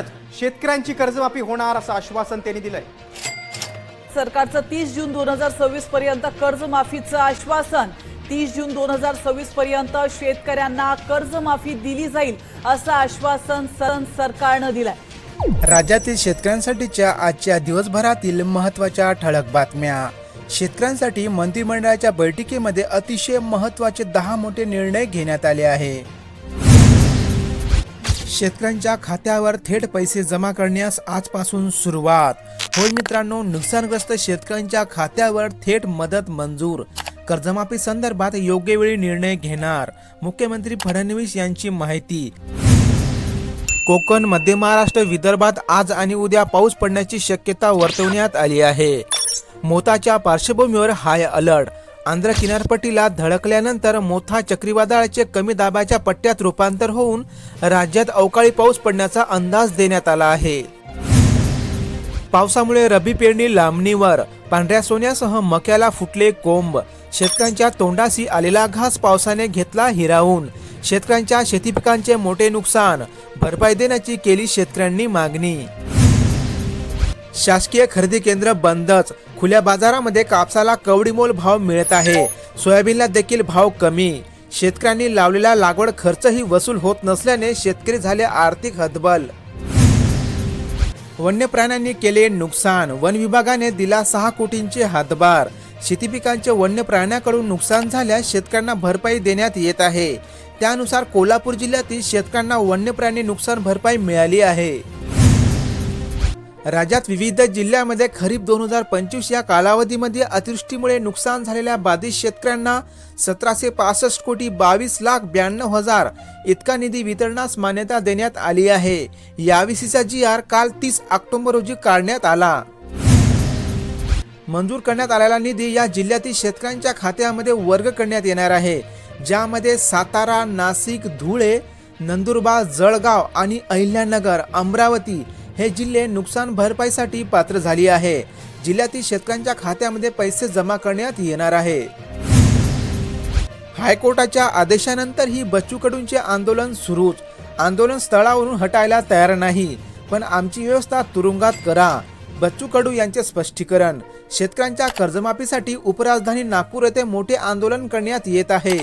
महिन्यातच शेतकऱ्यांची कर्जमाफी होणार असं आश्वासन त्यांनी दिलंय. सरकारचं तीस जून दोन हजार सव्वीस पर्यंत कर्जमाफीचं आश्वासन तीस जून दोन हजार सव्वीस पर्यंत शेतकऱ्यांना कर्जमाफी दिली जाईल असं आश्वासन सर- सरकारनं दिलंय. राज्यातील शेतकऱ्यांसाठीच्या आजच्या दिवसभरातील महत्त्वाच्या ठळक बातम्या. शेतकऱ्यांसाठी मंत्रिमंडळाच्या बैठकीमध्ये अतिशय महत्त्वाचे दहा मोठे निर्णय घेण्यात आले आहे. शेतकऱ्यांच्या खात्यावर थेट पैसे जमा करण्यास आजपासून सुरुवात. होय मित्रांनो नुकसानग्रस्त शेतकऱ्यांच्या खात्यावर थेट मदत मंजूर. कर्जमाफी संदर्भात योग्य वेळी निर्णय घेणार. मुख्यमंत्री फडणवीस यांची माहिती. कोकण मध्य महाराष्ट्र विदर्भात आज आणि उद्या पाऊस पडण्याची शक्यता वर्तवण्यात आली आहे. मोताच्या पार्श्वभूमीवर हाय अलर्ट. आंध्र किनारपट्टीला धडकल्यानंतर मोथा चक्रीवादळाचे कमी दाबाच्या पट्ट्यात रूपांतर होऊन राज्यात अवकाळी पाऊस पडण्याचा अंदाज देण्यात आला आहे. पावसामुळे रबी पेरणी लांबणीवर. पांढऱ्या सोन्यासह मक्याला फुटले कोंब. शेतकऱ्यांच्या तोंडाशी आलेला घास पावसाने घेतला हिरावून. शेतकऱ्यांच्या शेती पिकांचे मोठे नुकसान. भरपाई देण्याची केली शेतकऱ्यांनी मागणी. शासकीय खरेदी केंद्र बंदच. खुल्या बाजारामध्ये कापसाला कवडीमोल भाव मिळत आहे. सोयाबीनला देखील भाव कमी. शेतकऱ्यांनी लावलेला लागवड खर्चही वसूल होत नसल्याने शेतकरी झाले आर्थिक हतबल. वन्य प्राण्यांनी केले नुकसान. वन विभागाने दिला सहा कोटींचे हातभार. शेती पिकांचे वन्य प्राण्याकडून नुकसान झाल्यास शेतकऱ्यांना भरपाई देण्यात येत आहे. त्यानुसार कोल्हापूर जिल्ह्यातील शेतकऱ्यांना वन्य प्राणी नुकसान भरपाई मिळाली आहे. राज्यात विविध जिल्ह्यामध्ये खरीप दोन हजार पंचवीस या कालावधीमध्ये अतिवृष्टीमुळे नुकसान झालेल्या बाधित शेतकऱ्यांना सतराशे पासष्ट कोटी बावीस लाख ब्याण्णव हजार इतका निधी वितरणास मान्यता देण्यात आली आहे. याविषयीचा जी आर काल तीस ऑक्टोबर रोजी काढण्यात आला. मंजूर करण्यात आलेला निधी या जिल्ह्यातील शेतकऱ्यांच्या खात्यामध्ये वर्ग करण्यात येणार आहे. ज्यामध्ये सातारा नाशिक धुळे नंदुरबार जळगाव आणि अहिल्यानगर अमरावती हे जिल्हे नुकसान भरपाईसाठी पात्र झाली आहे. जिल्ह्यातील शेतकऱ्यांच्या खात्यामध्ये पैसे जमा करण्यात येणार आहे. हायकोर्टाच्या आदेशानंतर ही बच्चू कडूंचे आंदोलन सुरूच. आंदोलन स्थळावरून हटायला तयार नाही पण आमची व्यवस्था तुरुंगात करा. बच्चू कडू यांचे स्पष्टीकरण. शेतकऱ्यांच्या कर्जमाफीसाठी उपराजधानी नागपूर येथे मोठे आंदोलन करण्यात येत आहे.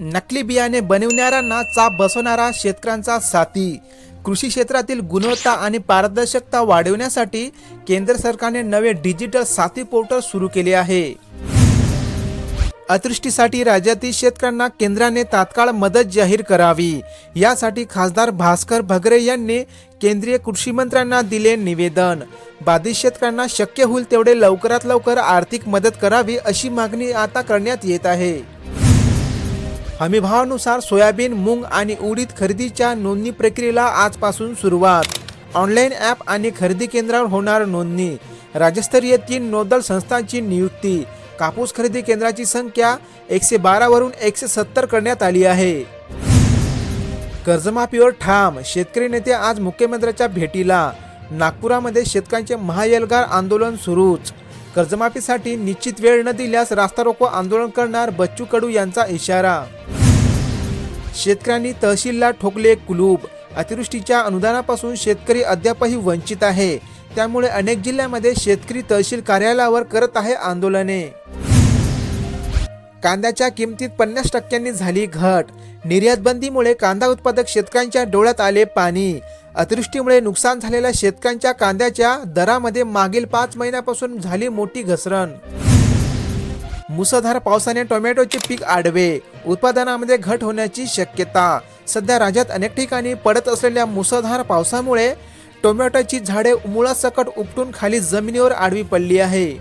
नकली बियाणे बनविणाऱ्यांना चाप बसवणारा शेतकऱ्यांचा साथी. कृषी क्षेत्रातील गुणवत्ता आणि पारदर्शकता वाढवण्यासाठी केंद्र सरकारने नवे डिजिटल साथी पोर्टल सुरू केले आहे. अतिवृष्टीसाठी राज्यातील शेतकऱ्यांना केंद्राने तात्काळ मदत जाहीर करावी. यासाठी खासदार भास्कर भगरे यांनी केंद्रीय कृषी मंत्र्यांना दिले निवेदन. बाधित शेतकऱ्यांना शक्य होईल तेवढे लवकरात लवकर आर्थिक मदत करावी अशी मागणी आता करण्यात येत आहे. हमीभावानुसार सोयाबीन मूग आणि उडीद खरेदीच्या नोंदणी प्रक्रियेला आजपासून सुरुवात. ऑनलाईन ॲप आणि खरेदी केंद्रावर होणार नोंदणी. राज्यस्तरीय तीन नोदल संस्थांची नियुक्ती. कापूस खरेदी केंद्राची संख्या एकशे बारावरून एकशे सत्तर करण्यात आली आहे. कर्जमाफीवर ठाम शेतकरी नेते आज मुख्यमंत्र्यांच्या भेटीला. नागपुरामध्ये शेतकऱ्यांचे महायलगार आंदोलन सुरूच. कर्जमाफीसाठी निश्चित वेळ न दिल्यास रास्ता रोको आंदोलन करणार बच्चू कडू यांचा इशारा. शेतकऱ्यांनी तहसीलला ठोकले कुलूप. अतिवृष्टीच्या अनुदानापासून शेतकरी अद्यापही वंचित आहे. त्यामुळे अनेक जिल्ह्यामध्ये शेतकरी तहसील कार्यालयावर करत आहे आंदोलने. कांद्याच्या किमतीत पन्नास टक्क्यांनी झाली घट. निर्यात बंदीमुळे कांदा उत्पादक शेतकऱ्यांच्या डोळ्यात आले पाणी. अतिवृष्टीमुळे नुकसान झालेल्या शेतकऱ्यांच्या कांद्याच्या दरामध्ये मागील पाच महिन्यापासून झाली मोठी घसरण. मुसळधार पावसाने टोमॅटोचे पीक आडवे. उत्पादनामध्ये घट होण्याची शक्यता. सध्या राज्यात अनेक ठिकाणी पडत असलेल्या मुसळधार पावसामुळे टोमॅटोची झाडे मुळासकट उपटून खाली जमिनीवर आडवी पडली आहे.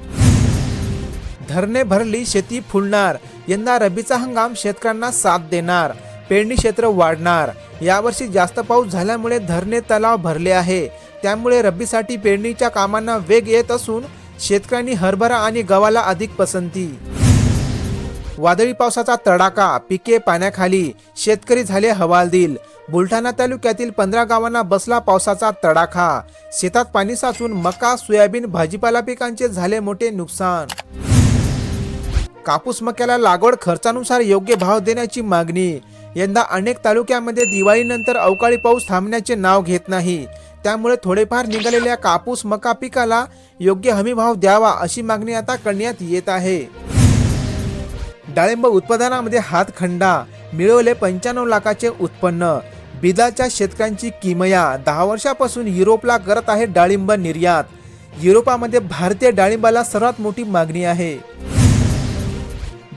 धरणे भरली शेती फुलणार. यंदा रब्बीचा हंगाम शेतकऱ्यांना साथ देणार. पेरणी क्षेत्र वाढणार. यावर्षी जास्त पाऊस झाल्यामुळे धरणे तलाव भरले आहे. त्यामुळे रब्बीसाठी पेरणीच्या कामांना वेग येत असून शेतकऱ्यांनी हरभरा आणि गव्हाला अधिक पसंती. वादळी पावसाचा तडाखा पिके पाण्याखाली शेतकरी झाले हवालदिल बुलढाणा तालुक्यातील पंधरा गावांना बसला पावसाचा तडाखा. शेतात पाणी साचून मका सोयाबीन भाजीपाला पिकांचे झाले मोठे नुकसान. कापूस मक्याला लागवड खर्चानुसार योग्य भाव देण्याची मागणी. यंदा अनेक तालुक्यामध्ये दिवाळीनंतर अवकाळी पाऊस थांबण्याचे नाव घेत नाही. त्यामुळे थोडेफार निघालेल्या कापूस मका पिकाला योग्य हमीभाव द्यावा अशी मागणी आता करण्यात येत आहे. डाळिंब उत्पादनामध्ये हातखंडा मिळवले पंच्याण्णव लाखाचे उत्पन्न. बिदाच्या शेतकऱ्यांची किमया दहा वर्षापासून युरोपला करत आहे डाळिंब निर्यात. युरोपामध्ये भारतीय डाळिंबाला सर्वात मोठी मागणी आहे.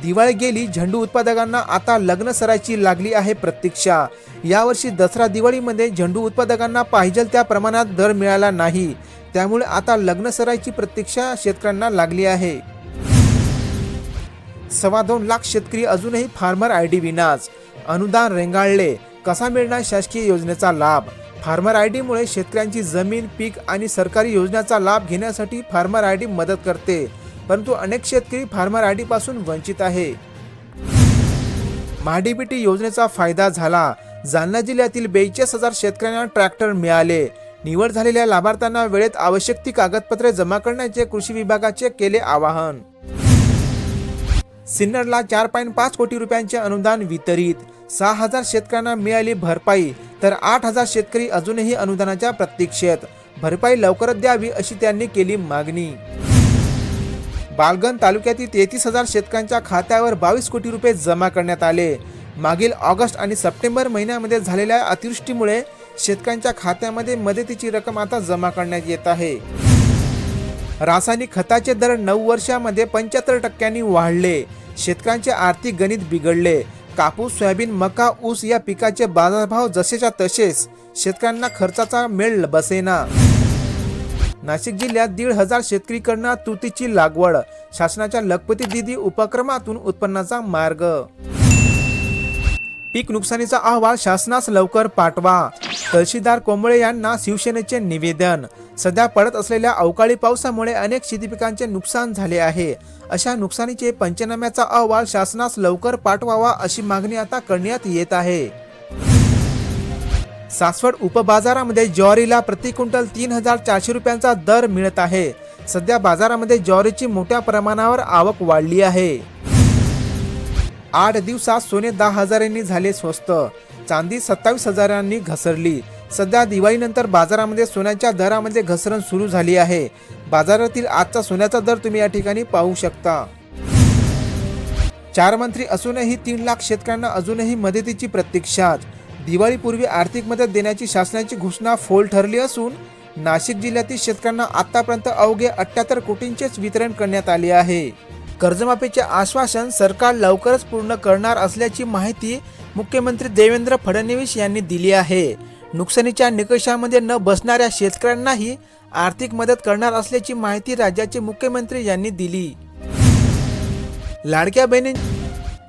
दिवाळी गेली झेंडू उत्पादकांना आता लग्न सरायची लागली आहे प्रतीक्षा. यावर्षी दसरा दिवाळीमध्ये झेंडू उत्पादकांना पाहिजे त्या प्रमाणात दर मिळाला नाही. त्यामुळे आता लग्न सरायची प्रतीक्षा शेतकऱ्यांना लागली आहे. सव्वा दोन लाख शेतकरी अजूनही फार्मर आय डी विनाच अनुदान रेंगाळले. कसा मिळणार शासकीय योजनेचा लाभ? फार्मर आय डीमुळे शेतकऱ्यांची जमीन पीक आणि सरकारी योजनेचा लाभ घेण्यासाठी फार्मर आय डी मदत करते. परंतु अनेक शेतकरी फार्मर आयपासून वंचित आहे. महाडीबीटी योजनेचा फायदा झाला. जालना जिल्ह्यातील बेचाळीस हजार शेतकऱ्यांना ट्रॅक्टर मिळाले. निवड झालेल्या लाभार्थ्यांना वेळेत आवश्यक ती कागदपत्रे जमा करण्याचे कृषी विभागाचे केले आवाहन. सिन्नरला चार पॉईंट पाच कोटी रुपयांचे अनुदान वितरित. सहा हजार शेतकऱ्यांना मिळाली भरपाई तर आठ हजार शेतकरी अजूनही अनुदानाच्या प्रतीक्षेत. भरपाई लवकरच द्यावी अशी त्यांनी केली मागणी. बालगन तालुक्यातील तेहतीस हजार शेतकऱ्यांच्या खात्यावर बावीस कोटी रुपये जमा करण्यात आले. मागील ऑगस्ट आणि सप्टेंबर महिन्यामध्ये झालेल्या अतिवृष्टीमुळे शेतकऱ्यांच्या खात्यामध्ये मदतीची रक्कम आता जमा करण्यात येत आहे. रासायनिक खताचे दर नऊ वर्षामध्ये पंच्याहत्तर टक्क्यांनी वाढले. शेतकऱ्यांचे आर्थिक गणित बिघडले. कापूस सोयाबीन मका ऊस या पिकाचे बाजारभाव जसेच्या तसेच शेतकऱ्यांना खर्चाचा मेळ बसेना. नाशिक जिल्ह्यात दीड हजार शेतकरी करणार तुतीची लागवड. शासनाच्या लखपती दिदी उपक्रमातून उत्पन्नाचा मार्ग. पीक नुकसानीचा अहवाल शासनास लवकर पाठवा. तहसीलदार कोंबळे यांना शिवसेनेचे निवेदन. सध्या पडत असलेल्या अवकाळी पावसामुळे अनेक शेती पिकांचे नुकसान झाले आहे. अशा नुकसानीचे पंचनाम्याचा अहवाल शासनास लवकर पाठवावा अशी मागणी आता करण्यात येत आहे. सासवड उपबाजारामध्ये ज्वारीला प्रति क्विंटल तीन हजार चारशे रुपयांचा दर मिळत आहे. सध्या बाजारामध्ये ज्वारीची मोठ्या प्रमाणावर आवक वाढली आहे. आठ दिवसात सोने दहा हजारांनी झाले स्वस्त. चांदी सत्तावीस हजारांनी घसरली. सध्या दिवाळीनंतर बाजारामध्ये सोन्याच्या दरामध्ये घसरण सुरू झाली आहे. बाजारातील आजचा सोन्याचा दर तुम्ही या ठिकाणी पाहू शकता. चार मंत्री असूनही तीन लाख शेतकऱ्यांना अजूनही मदतीची प्रतीक्षात दिवाळीपूर्वी आर्थिक मदत देण्याची शासनाची घोषणा फोल ठरली असून नाशिक जिल्ह्यातील शेतकऱ्यांना आतापर्यंत अवघे अठ्याहत्तर कोटींचेच वितरण करण्यात आले आहे. कर्जमाफीचे आश्वासन सरकार लवकरच पूर्ण करणार असल्याची माहिती मुख्यमंत्री देवेंद्र फडणवीस यांनी दिली आहे. नुकसानीच्या निकषामध्ये न बसणाऱ्या शेतकऱ्यांनाही आर्थिक मदत करणार असल्याची माहिती राज्याचे मुख्यमंत्री यांनी दिली. लाडक्या बहिणी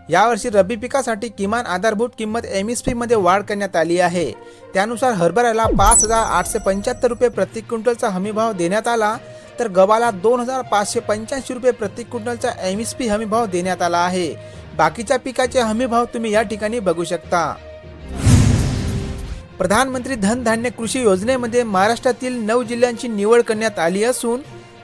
यावर्षी रब्बी पिकासाठी किमान आधारभूत किंमत एम एस पीमध्ये वाढ करण्यात आली आहे. त्यानुसार हरभऱ्याला पाच हजार आठशे पंच्याहत्तर रुपये प्रति क्विंटलचा हमीभाव देण्यात आला तर गव्हाला दोन हजार पाचशे पंच्याऐंशी रुपये प्रति क्विंटलचा एम एस पी हमीभाव देण्यात आला आहे. बाकीच्या पिकाचे हमीभाव तुम्ही या ठिकाणी बघू शकता. प्रधानमंत्री धनधान्य कृषी योजनेमध्ये महाराष्ट्रातील नऊ जिल्ह्यांची निवड करण्यात आली असून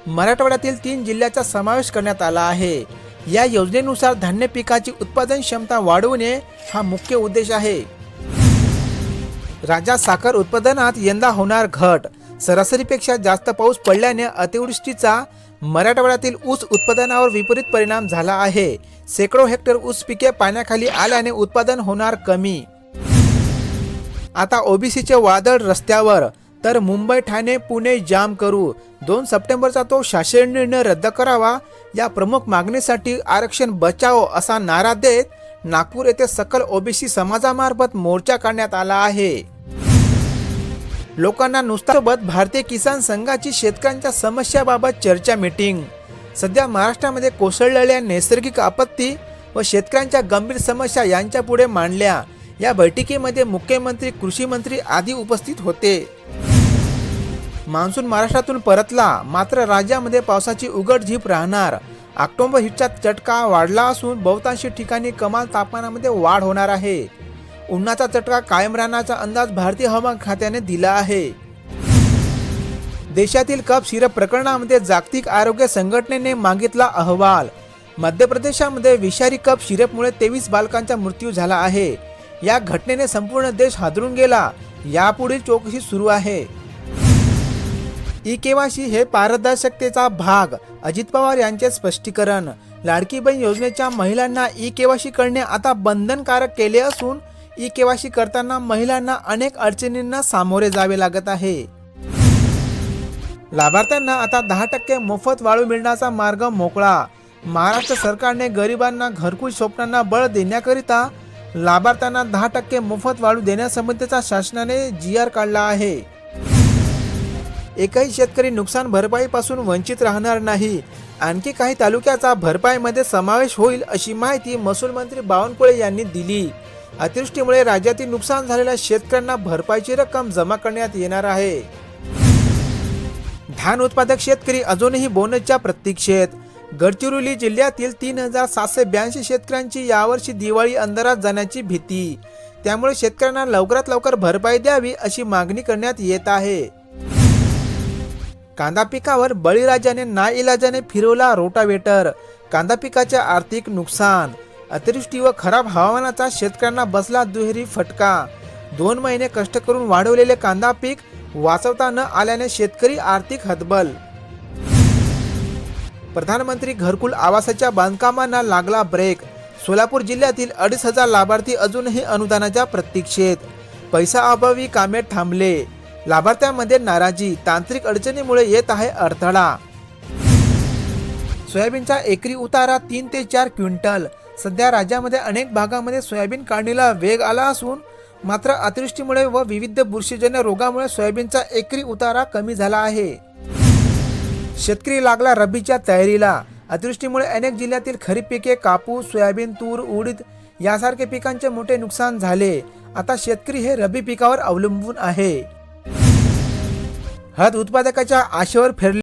मराठवाड्यातील तीन जिल्ह्याचा समावेश करण्यात आला आहे. या योजनेनुसार धान्य पिकाची उत्पादन क्षमता वाढवणे हा मुख्य उद्देश आहे. राज्यात साखर उत्पादनात यंदा होणार घट. सरासरीपेक्षा जास्त पाऊस पडल्याने अतिवृष्टीचा मराठवाड्यातील ऊस उत्पादनावर विपरीत परिणाम झाला आहे. शेकडो हेक्टर ऊस पिके पाण्याखाली आल्याने उत्पादन होणार कमी. आता ओबीसीचे वादळ रस्त्यावर. तर मुंबई ठाणे पुणे जाम करू. दोन सप्टेंबरचा तो शासन निर्णय रद्द करावा. या प्रमुख मागणीसाठी आरक्षण बचाव असा नारा देत नागपूर येथे सकल ओबीसी समाजामार्फत मोर्चा काढण्यात आला आहे. लोकांना नुसतासोबत भारतीय किसान संघाची शेतकऱ्यांच्या समस्याबाबत चर्चा मीटिंग. सध्या महाराष्ट्रामध्ये कोसळलेल्या नैसर्गिक आपत्ती व शेतकऱ्यांच्या गंभीर समस्या यांच्या पुढे मांडल्या. या बैठकीमध्ये मुख्यमंत्री कृषी मंत्री आदी उपस्थित होते. मान्सून महाराष्ट्रातून परतला मात्र राज्यामध्ये पावसाची उघड झीप राहणार. ऑक्टोबर हिटचा चटका वाढला असून बहुतांशी ठिकाणी कमाल तापमानामध्ये वाढ होणार आहे. उन्हाचा चटका कायम राहण्याचा अंदाज भारतीय हवामान खात्याने दिला आहे. देशातील कप सिरप प्रकरणामध्ये जागतिक आरोग्य संघटनेने मागितला अहवाल. मध्य प्रदेशामध्ये विषारी कप शिरपमुळे तेवीस बालकांचा मृत्यू झाला आहे. या घटनेने संपूर्ण देश हादरून गेला. यापुढील चौकशी सुरू आहे. ई केवायसी हे पारदर्शकतेचा भाग. अजित पवार यांचे स्पष्टीकरण. लाडकी बहीण योजनेच्या महिलांना ई केवायसी करणे आता बंधनकारक केले असून ई केवायसी करताना महिलांना अनेक अडचणींना सामोरे जावे लागत आहे. लाभार्थ्यांना आता दहा टक्के मोफत वाळू मिळण्याचा मार्ग मोकळा. महाराष्ट्र सरकारने गरिबांना घरकुल स्वप्नांना बळ देण्याकरिता लाभार्थ्यांना दहा टक्के मोफत वाळू देण्यासंबंधीचा शासनाने जी आर काढला आहे. एकही शेतकरी नुकसान भरपाईपासून वंचित राहणार नाही. आणखी काही तालुक्याचा भरपाईमध्ये समावेश होईल अशी माहिती महसूल मंत्री बावनकुळे यांनी दिली. अतिवृष्टीमुळे राज्यातील नुकसान झालेल्या शेतकऱ्यांना भरपाईची रक्कम जमा करण्यात येणार आहे. धान उत्पादक शेतकरी अजूनही बोनसच्या प्रतीक्षेत. गडचिरोली जिल्ह्यातील तीन हजार सातशे ब्याऐंशी शेतकऱ्यांची यावर्षी दिवाळी अंधारात जाण्याची भीती. त्यामुळे शेतकऱ्यांना लवकरात लवकर भरपाई द्यावी अशी मागणी करण्यात येत आहे. कांदा पिकावर बळीराजाने नाईलाजाने फिरवला रोटावेटर कांदा पिकाचे आर्थिक नुकसान. अतिवृष्टी व खराब हवामानाचा शेतकऱ्यांना बसला दुहेरी फटका. दोन महिने कष्ट करून वाढवलेले कांदा पीक वाचवता न आल्याने शेतकरी आर्थिक हतबल. प्रधानमंत्री घरकुल आवासाच्या बांधकामांना लागला ब्रेक. सोलापूर जिल्ह्यातील अडीच हजार लाभार्थी अजूनही अनुदानाच्या प्रतीक्षेत. पैसा अभावी कामे थांबले. लाभार्थ्यांमध्ये नाराजी तांत्रिक अडचणीमुळे येत आहे अडथळा. सोयाबीनचा एकरी उतारा तीन ते चार क्विंटल. सध्या राज्यामध्ये अनेक भागामध्ये सोयाबीन काढणीला वेग आला असून मात्र अतिवृष्टीमुळे व विविध बुरशीजन्य रोगामुळे सोयाबीनचा एकरी उतारा कमी झाला आहे. शेतकरी लागला रब्बीच्या तयारीला. अतिवृष्टीमुळे अनेक जिल्ह्यातील खरीप पिके कापूस सोयाबीन तूर उडीद यासारखे पिकांचे मोठे नुकसान झाले. आता शेतकरी हे रब्बी पिकावर अवलंबून आहे. हळद उत्पादकाच्या आशेवर फिरले